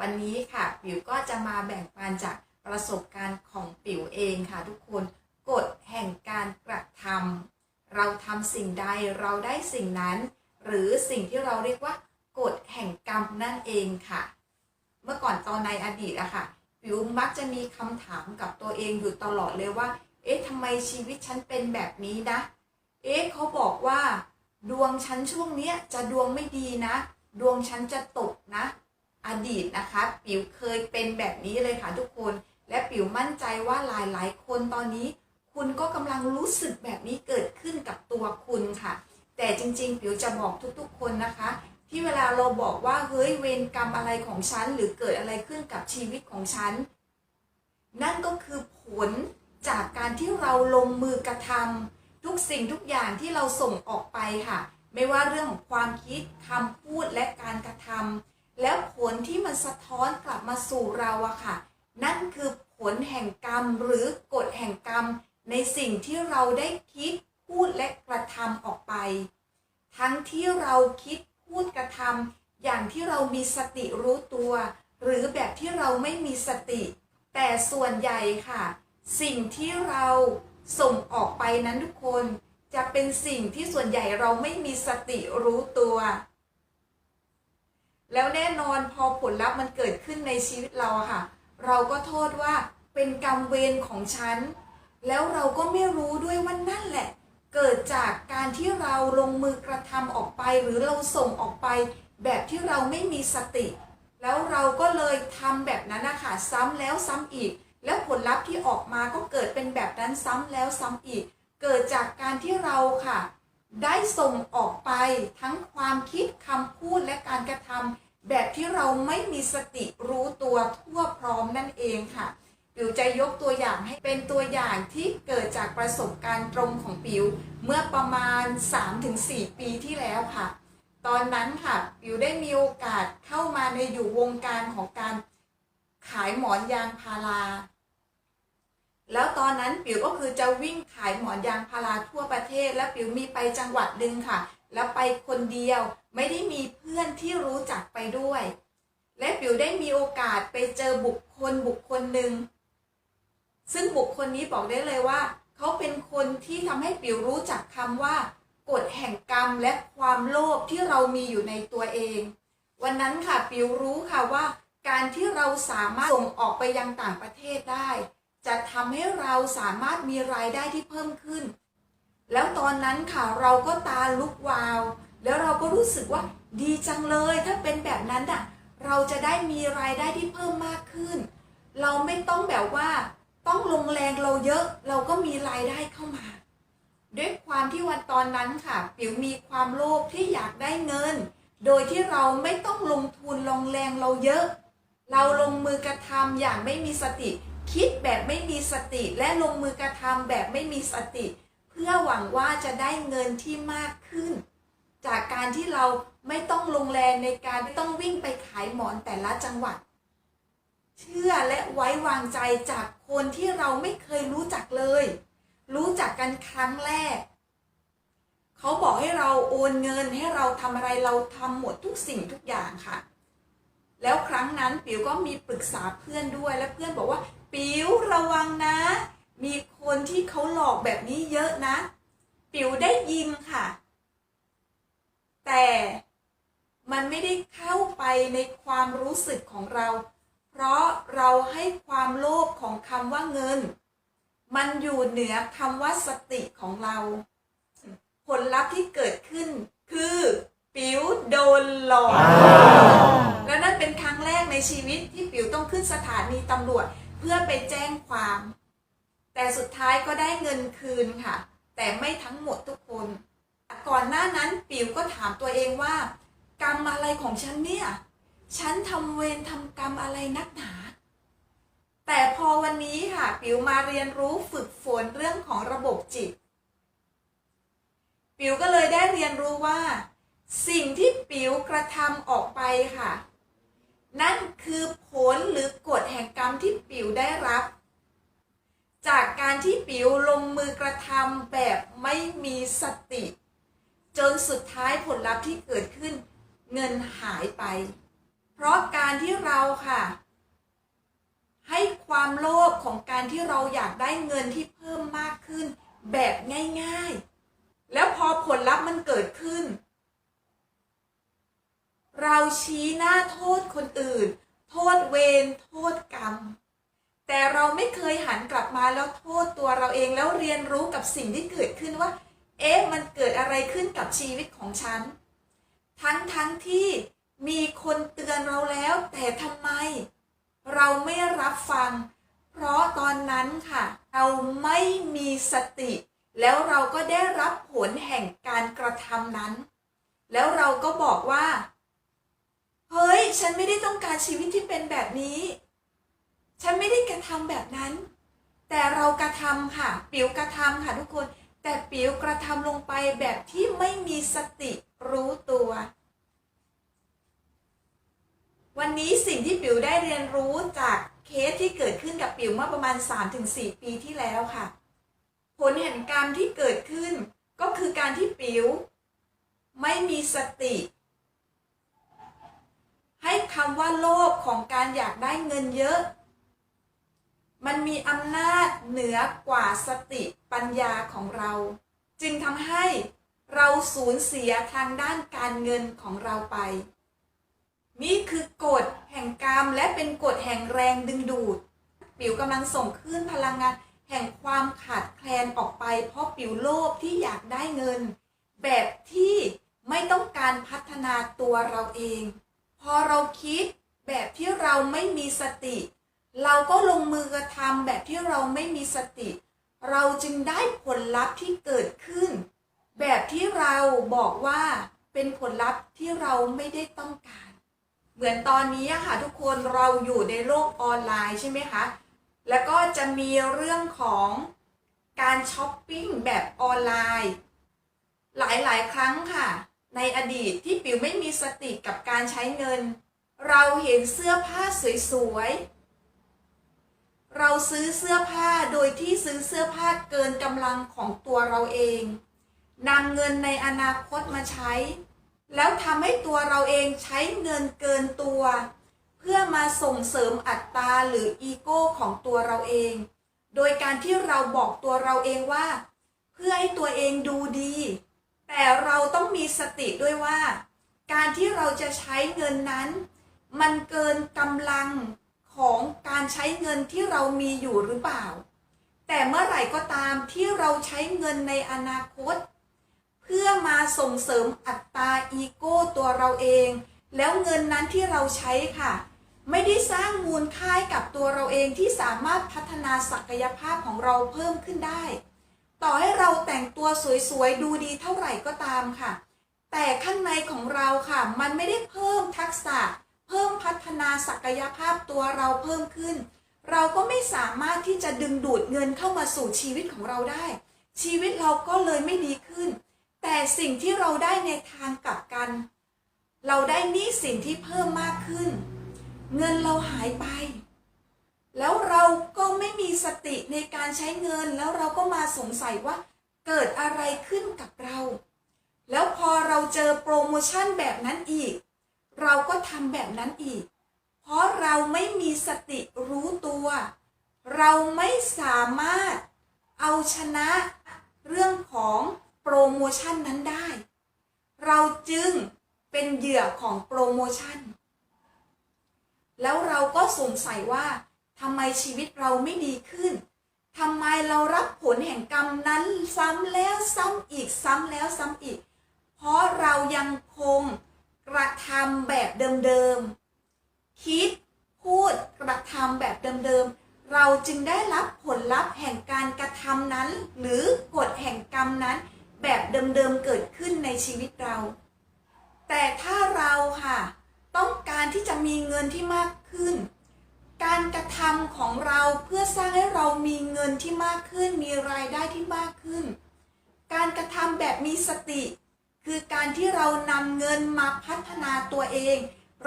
วันนี้ค่ะปิ๋วก็จะมาแบ่งปันจากประสบการณ์ของปิ๋วเองค่ะทุกคนกฎแห่งการกระทำเราทำสิ่งใดเราได้สิ่งนั้น หรือสิ่งที่เราเรียกว่ากฎแห่งกรรมนั่นเองค่ะ เมื่อก่อนตอนในอดีตอะค่ะปิ๋วมักจะมีคำถามกับตัวเองอยู่ตลอดเลยว่า เอ๊ะทำไมชีวิตฉันเป็นแบบนี้นะ เอ๊ะเขาบอกว่า ดวงฉันช่วงเนี้ยจะดวงไม่ดีนะ ดวงฉันจะตกนะ อดีตนะคะ ปิ๋วเคยเป็นแบบนี้เลยค่ะทุกคน และปิ๋วมั่นใจว่าหลายๆคนตอนนี้ คุณก็กำลังรู้สึกแบบนี้เกิดขึ้นกับตัวคุณค่ะ แต่จริงๆ ปิ๋วจะบอกทุกๆ คนนะคะ ที่เวลาเราบอกว่าเฮ้ยเวรกรรมอะไรของฉัน หรือเกิดอะไรขึ้นกับชีวิตของฉัน นั่นก็คือผลจากการที่เราลงมือกระทำทุกสิ่งทุกอย่างที่เราส่งออกไปค่ะ ไม่ว่าเรื่องของความคิดคำพูดและการกระทำ แล้วผลที่มันสะท้อนกลับมาสู่เราอะค่ะ นั่นคือผลแห่งกรรมหรือกฎแห่งกรรม ในสิ่งที่เราได้คิดพูดและกระทำออกไป ทั้งที่เราคิดพูดกระทำอย่างที่เรามีสติรู้ตัว หรือแบบที่เราไม่มีสติ แต่ส่วนใหญ่ค่ะ สิ่งที่เราส่งออกไปนั้นทุกคน จะเป็นสิ่งที่ส่วนใหญ่เราไม่มีสติรู้ตัว แล้วแน่นอนพอผลลัพธ์มันเกิดขึ้นในชีวิตเราอะค่ะ เราก็โทษว่าเป็นกรรมเวรของฉัน แล้วเราก็ไม่รู้ด้วยว่านั่นแหละ เกิดจากการที่เราลงมือกระทำออกไปหรือเราส่งออกไป แบบที่เราไม่มีสติ แล้วเราก็เลยทำแบบนั้นนะคะซ้ำแล้วซ้ำอีก แล้วผลลัพธ์ที่ออกมาก็เกิดเป็นแบบนั้นซ้ำแล้วซ้ำอีก เกิดจากการที่เราค่ะ ได้ส่งออกไปทั้งความคิดคำพูดและการกระทำแบบที่เราไม่มีสติรู้ตัวทั่วพร้อมนั่นเองค่ะ ปิวจะยกตัวอย่างให้เป็นตัวอย่างที่เกิดจากประสบการณ์ตรงของปิว เมื่อประมาณ 3-4 ปีที่แล้วค่ะ ตอนนั้นค่ะปิวได้มีโอกาสเข้ามาในอยู่วงการของการขายหมอนยางพารา แล้วตอนนั้นปิวก็คือจะวิ่งขายหมอนยางพาราทั่วประเทศ และปิวมีไปจังหวัดหนึ่งค่ะ แล้วไปคนเดียวไม่ได้มีเพื่อนที่รู้จักไปด้วย และปิวได้มีโอกาสไปเจอบุคคลบุคคลหนึ่งซึ่งบุคคลนี้บอกได้เลยว่า เขาเป็นคนที่ทำให้ปิวรู้จักคำว่ากฎแห่งกรรมและความโลภที่เรามีอยู่ในตัวเอง วันนั้นค่ะปิวรู้ค่ะว่า การที่เราสามารถส่งออกไปยังต่างประเทศได้ จะทำให้เราสามารถมีรายได้ที่เพิ่มขึ้น แล้วตอนนั้นค่ะเราก็ตาลุกวาว แล้วเราก็รู้สึกว่าดีจังเลย ถ้าเป็นแบบนั้นอะ เราจะได้มีรายได้ที่เพิ่มมากขึ้น เราไม่ต้องแบบว่า ต้องลงแรงเราเยอะ เราก็มีรายได้เข้ามา ด้วยความที่วันตอนนั้นค่ะ ปิ๋วมีความโลภที่อยากได้เงิน โดยที่เราไม่ต้องลงทุนลงแรงเราเยอะ เราลงมือกระทำอย่างไม่มีสติ คิดแบบไม่มีสติและลงมือกระทำแบบไม่มีสติ เพื่อหวังว่าจะได้เงินที่มากขึ้น จากการที่เราไม่ต้องลงแรงในการไม่ต้องวิ่งไปขายหมอนแต่ละจังหวัด เชื่อและไว้วางใจจากคนที่เราไม่เคยรู้จักเลย รู้จักกันครั้งแรก เขาบอกให้เราโอนเงินให้เราทำอะไรเราทำหมดทุกสิ่งทุกอย่างค่ะ แล้วครั้งนั้นปิ๋วก็มีปรึกษาเพื่อนด้วย และเพื่อนบอกว่า ปิ๋วระวังนะ มีคนที่เขาหลอกแบบนี้เยอะนะ ปิ๋วได้ยินค่ะ แต่มันไม่ได้เข้าไปในความรู้สึกของเรา เพราะเราให้ความโลภของคำว่าเงิน มันอยู่เหนือคำว่าสติของเรา ผลลัพธ์ที่เกิดขึ้นคือ ปิ๋วโดนหลอก ในชีวิตที่ปิ๋วต้องขึ้นสถานีตำรวจเพื่อไปแจ้งความ แต่สุดท้ายก็ได้เงินคืนค่ะ แต่ไม่ทั้งหมดทุกคนก่อนหน้านั้นปิ๋วก็ถามตัวเองว่า กรรมอะไรของฉันเนี่ย ฉันทำเวรทำกรรมอะไรนักหนาแต่พอวันนี้ค่ะปิวมาเรียนรู้ฝึกฝนเรื่องของระบบจิต ปิวก็เลยได้เรียนรู้ว่า สิ่งที่ปิวกระทำออกไปค่ะ นั่นคือผลหรือกฎแห่งกรรมที่ปิ๋วได้รับ จากการที่ปิ๋วลงมือกระทำแบบไม่มีสติ จนสุดท้ายผลลัพธ์ที่เกิดขึ้น เงินหายไป เพราะการที่เราค่ะ ให้ความโลภของการที่เราอยากได้เงินที่เพิ่มมากขึ้น แบบง่าย ๆ แล้วพอผลลัพธ์มันเกิดขึ้น เราชี้หน้าโทษคนอื่น โทษเวรโทษกรรม แต่เราไม่เคยหันกลับมาแล้วโทษตัวเราเองแล้วเรียนรู้กับสิ่งที่เกิดขึ้นว่า เอ๊ะมันเกิดอะไรขึ้นกับชีวิตของฉัน ทั้งทั้งที่มีคนเตือนเราแล้ว แต่ทำไม เราไม่รับฟัง เพราะตอนนั้นค่ะ เราไม่มีสติ แล้วเราก็ได้รับผลแห่งการกระทำนั้น แล้วเราก็บอกว่า เฮ้ย ฉันไม่ได้ต้องการชีวิตที่เป็นแบบนี้ ฉันไม่ได้กระทำแบบนั้น แต่เรากระทำค่ะ ปิ๋วกระทำค่ะทุกคน แต่ปิ๋วกระทำลงไปแบบที่ไม่มีสติรู้ตัว วันนี้สิ่งที่ปิ๋วได้เรียนรู้จากเคสที่เกิดขึ้นกับปิ๋วเมื่อประมาณ 3-4 ปีที่แล้วค่ะ ผลแห่งกรรมที่เกิดขึ้นก็คือการที่ปิ๋วไม่มีสติ ให้คำว่าโลภของการอยากได้เงินเยอะ มันมีอำนาจเหนือกว่าสติปัญญาของเรา จึงทำให้เราสูญเสียทางด้านการเงินของเราไปนี่คือกฎแห่งกรรมและเป็นกฎแห่งแรงดึงดูด ปิ๋วกำลังส่งคลื่นพลังงานแห่งความขาดแคลนออกไป เพราะปิ๋วโลภที่อยากได้เงิน แบบที่ไม่ต้องการพัฒนาตัวเราเอง อเราคิดแบบที่เราไม่มีสติ เราก็ลงมือกระทำแบบที่เราไม่มีสติ เราจึงได้ผลลัพธ์ที่เกิดขึ้น แบบที่เราบอกว่าเป็นผลลัพธ์ที่เราไม่ได้ต้องการ เหมือนตอนนี้ค่ะทุกคนเราอยู่ในโลกออนไลน์ใช่ไหมคะ แล้วก็จะมีเรื่องของการช้อปปิ้งแบบออนไลน์ หลายๆ ครั้งค่ะ ในอดีตที่ปิวไม่มีสติกับการใช้เงิน เราเห็นเสื้อผ้าสวยๆ เราซื้อเสื้อผ้าโดยที่ซื้อเสื้อผ้าเกินกำลังของตัวเราเองนำเงินในอนาคตมาใช้ แล้วทำให้ตัวเราเองใช้เงินเกินตัว เพื่อมาส่งเสริมอัตราหรืออีโก้ของตัวเราเอง โดยการที่เราบอกตัวเราเองว่า เพื่อให้ตัวเองดูดี แต่เราต้องมีสติด้วยว่า การที่เราจะใช้เงินนั้น มันเกินกำลังของการใช้เงินที่เรามีอยู่หรือเปล่า แต่เมื่อไหร่ก็ตามที่เราใช้เงินในอนาคต เพื่อมาส่งเสริมอัตราอีโก้ตัวเราเอง แล้วเงินนั้นที่เราใช้ค่ะ ไม่ได้สร้างมูลค่ากับตัวเราเองที่สามารถพัฒนาศักยภาพของเราเพิ่มขึ้นได้ ต่อให้เราแต่งตัวสวยๆ ดูดีเท่าไหร่ก็ตามค่ะ แต่ข้างในของเราค่ะ มันไม่ได้เพิ่มทักษะ เพิ่มพัฒนาศักยภาพตัวเราเพิ่มขึ้น เราก็ไม่สามารถที่จะดึงดูดเงินเข้ามาสู่ชีวิตของเราได้ ชีวิตเราก็เลยไม่ดีขึ้น แต่สิ่งที่เราได้ในทางกลับกัน เราได้หนี้สินที่เพิ่มมากขึ้น เงินเราหายไป แล้วเราก็ไม่มีสติในการใช้เงิน แล้วเราก็มาสงสัยว่าเกิดอะไรขึ้นกับเรา แล้วพอเราเจอโปรโมชั่นแบบนั้นอีก เราก็ทำแบบนั้นอีก เพราะเราไม่มีสติรู้ตัว เราไม่สามารถเอาชนะเรื่องของโปรโมชั่นนั้นได้ เราจึงเป็นเหยื่อของโปรโมชั่น แล้วเราก็สงสัยว่า ทำไมชีวิตเราไม่ดีขึ้นทำไมเรารับผลแห่งกรรมนั้นซ้ำแล้วซ้ำอีกซ้ำแล้วซ้ำอีก เพราะเรายังคงกระทำแบบเดิมๆ คิดพูดกระทำแบบเดิมๆ เราจึงได้รับผลลัพธ์แห่งการกระทำนั้น หรือกฎแห่งกรรมนั้น แบบเดิมๆ เกิดขึ้นในชีวิตเรา แต่ถ้าเราค่ะ ต้องการที่จะมีเงินที่มากขึ้น การกระทำของเราเพื่อสร้างให้เรามีเงินที่มากขึ้น มีรายได้ที่มากขึ้น การกระทำแบบมีสติ คือการที่เรานำเงินมาพัฒนาตัวเอง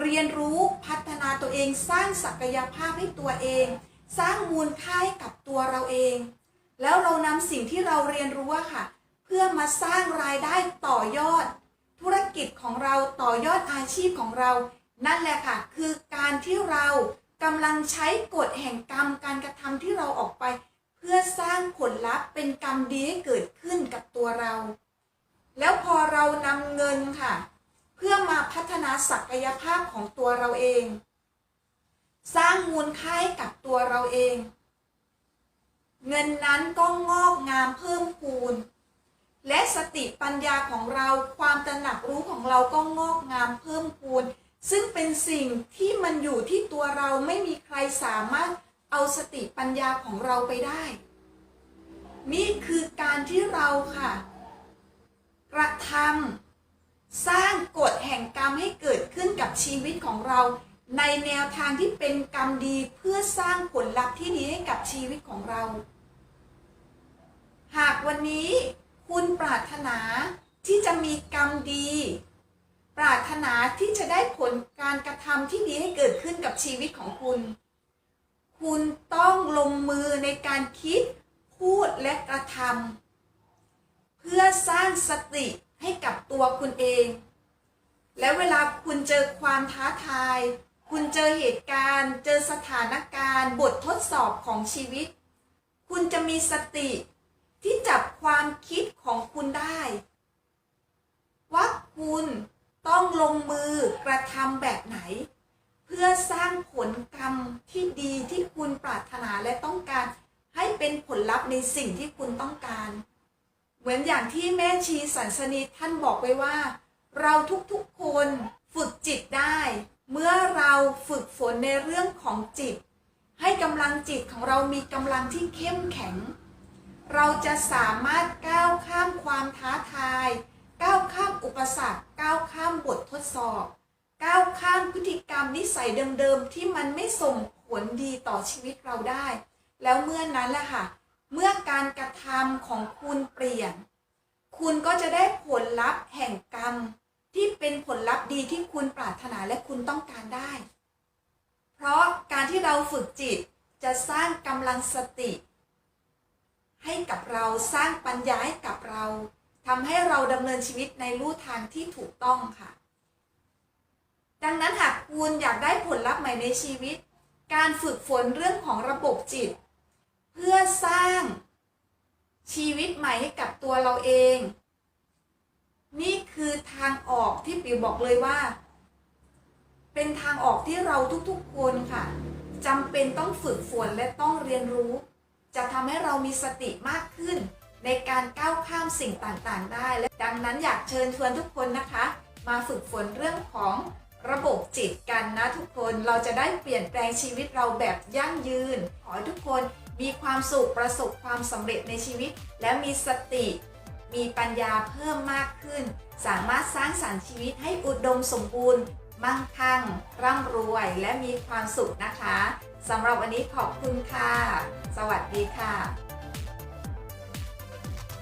เรียนรู้พัฒนาตัวเอง สร้างศักยภาพให้ตัวเอง สร้างมูลค่าให้กับตัวเราเอง แล้วเรานำสิ่งที่เราเรียนรู้ค่ะ เพื่อมาสร้างรายได้ต่อยอด ธุรกิจของเราต่อยอดอาชีพของเรา นั่นแหละค่ะ คือการที่เรา กำลังใช้กฎแห่งกรรมการกระทำที่เราออกไป เพื่อสร้างผลลัพธ์เป็นกรรมดีให้เกิดขึ้นกับตัวเรา แล้วพอเรานำเงินค่ะ เพื่อมาพัฒนาศักยภาพของตัวเราเอง สร้างมูลค่าให้กับตัวเราเอง เงินนั้นก็งอกงามเพิ่มพูนและสติปัญญาของเราความตระหนักรู้ของเราก็งอกงามเพิ่มพูน ซึ่งเป็นสิ่งที่มันอยู่ที่ตัวเราไม่มีใครสามารถเอาสติปัญญาของเราไปได้ นี่คือการที่เราค่ะ กระทำสร้างกฎแห่งกรรมให้เกิดขึ้นกับชีวิตของเรา ในแนวทางที่เป็นกรรมดีเพื่อสร้างผลลัพธ์ที่ดีให้กับชีวิตของเรา หากวันนี้คุณปรารถนาที่จะมีกรรมดี ปรารถนาที่จะได้ผลการกระทำที่ดีให้เกิดขึ้นกับชีวิตของคุณ คุณต้องลงมือในการคิด พูดและกระทำเพื่อสร้างสติให้กับตัวคุณเอง แล้วเวลาคุณเจอความท้าทาย คุณเจอเหตุการณ์ เจอสถานการณ์ บททดสอบของชีวิต คุณจะมีสติที่จับความคิดของคุณได้ ว่าคุณ ต้องลงมือกระทำแบบไหน เพื่อสร้างผลกรรมที่ดีที่คุณปรารถนาและต้องการ ให้เป็นผลลัพธ์ในสิ่งที่คุณต้องการ เหมือนอย่างที่แม่ชีสันสนิทท่านบอกไว้ว่า เราทุกๆคนฝึกจิตได้ เมื่อเราฝึกฝนในเรื่องของจิต ให้กำลังจิตของเรามีกำลังที่เข้มแข็ง เราจะสามารถก้าวข้ามความท้าทาย ก้าวข้ามอุปสรรคก้าวข้ามบททดสอบ ก้าวข้ามพฤติกรรมนิสัยเดิมๆ ที่มันไม่ส่งผลดีต่อชีวิตเราได้ แล้วเมื่อนั้นแหละค่ะ เมื่อการกระทำของคุณเปลี่ยน คุณก็จะได้ผลลัพธ์แห่งกรรม ที่เป็นผลลัพธ์ดีที่คุณปรารถนาและคุณต้องการได้ เพราะการที่เราฝึกจิตจะสร้างกำลังสติ ให้กับเราสร้างปัญญาให้กับเรา ทำให้เราดำเนินชีวิตในลู่ทางที่ถูกต้องค่ะ ดังนั้นหากคุณอยากได้ผลลัพธ์ใหม่ในชีวิต การฝึกฝนเรื่องของระบบจิต เพื่อสร้างชีวิตใหม่ให้กับตัวเราเอง นี่คือทางออกที่ปิวบอกเลยว่า เป็นทางออกที่เราทุกๆคนค่ะจำเป็นต้องฝึกฝนและต้องเรียนรู้ จะทำให้เรามีสติมากขึ้น ในการก้าวข้ามสิ่งต่างๆ ได้ และดังนั้นอยากเชิญชวนทุกคนนะคะ มาฝึกฝนเรื่องของระบบจิตกันนะทุกคนเราจะได้เปลี่ยนแปลงชีวิตเราแบบยั่งยืน ขอให้ทุกคนมีความสุขประสบความสำเร็จในชีวิต และมีสติ มีปัญญาเพิ่มมากขึ้น สามารถสร้างสรรค์ชีวิตให้อุดมสมบูรณ์ มั่งคั่ง ร่ำรวย และมีความสุขนะคะสำหรับวันนี้ขอบคุณค่ะ สวัสดีค่ะ